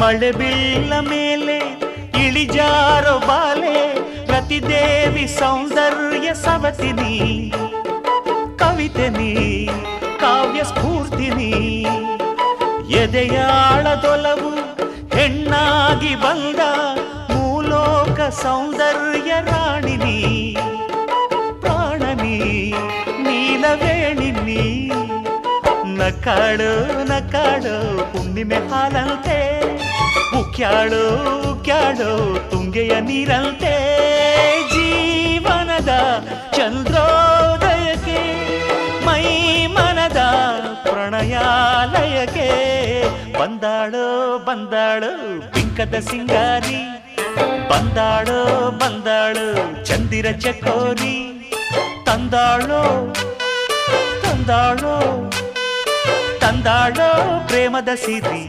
ಮಳೆ ಬಿಲ್ಲ ಮೇಲೆ ಇಳಿಜಾರೋ ಬಾಲೆ ಪ್ರತಿದೇವಿ ಸೌಂದರ್ಯ ಸವತಿನಿ ಕವಿತೆನಿ ಕಾವ್ಯ ಸ್ಫೂರ್ತಿನಿ ಎದೆಯಾಳದೊಲವು ಹೆಣ್ಣಾಗಿ ಬಂದ ಮೂಲೋಕ ಸೌಂದರ್ಯ ರಾಣಿನಿ ಪ್ರಾಣನಿ ನೀಲವೇಣಿನಿ ನಕ್ಕಾಡು ನಕ್ಕಾಡು ಹುಣ್ಣಿಮೆ ಹಾಲಂತೆ ಉಕ್ಯಾಳು ಉಕ್ಯಾಳು ತುಂಗೆಯ ನೀರಂತೆ ಜೀವನದ ಚಂದ್ರೋದಯಕ್ಕೆ, ಮೈ ಮನದ ಪ್ರಣಯಾಲಯಕ್ಕೆ. ಬಂದಾಳೋ, ಬಂದಾಳು, ಬಿಂಕದ ಸಿಂಗಾರಿ. ಬಂದಾಳೋ, ಬಂದಾಳು, ಚಂದಿರ ಚಕೋರಿ. ತಂದಾಳೋ ತಂದಾಳೋ ತಂದಾಳೋ ಪ್ರೇಮದ ಸಿರಿ.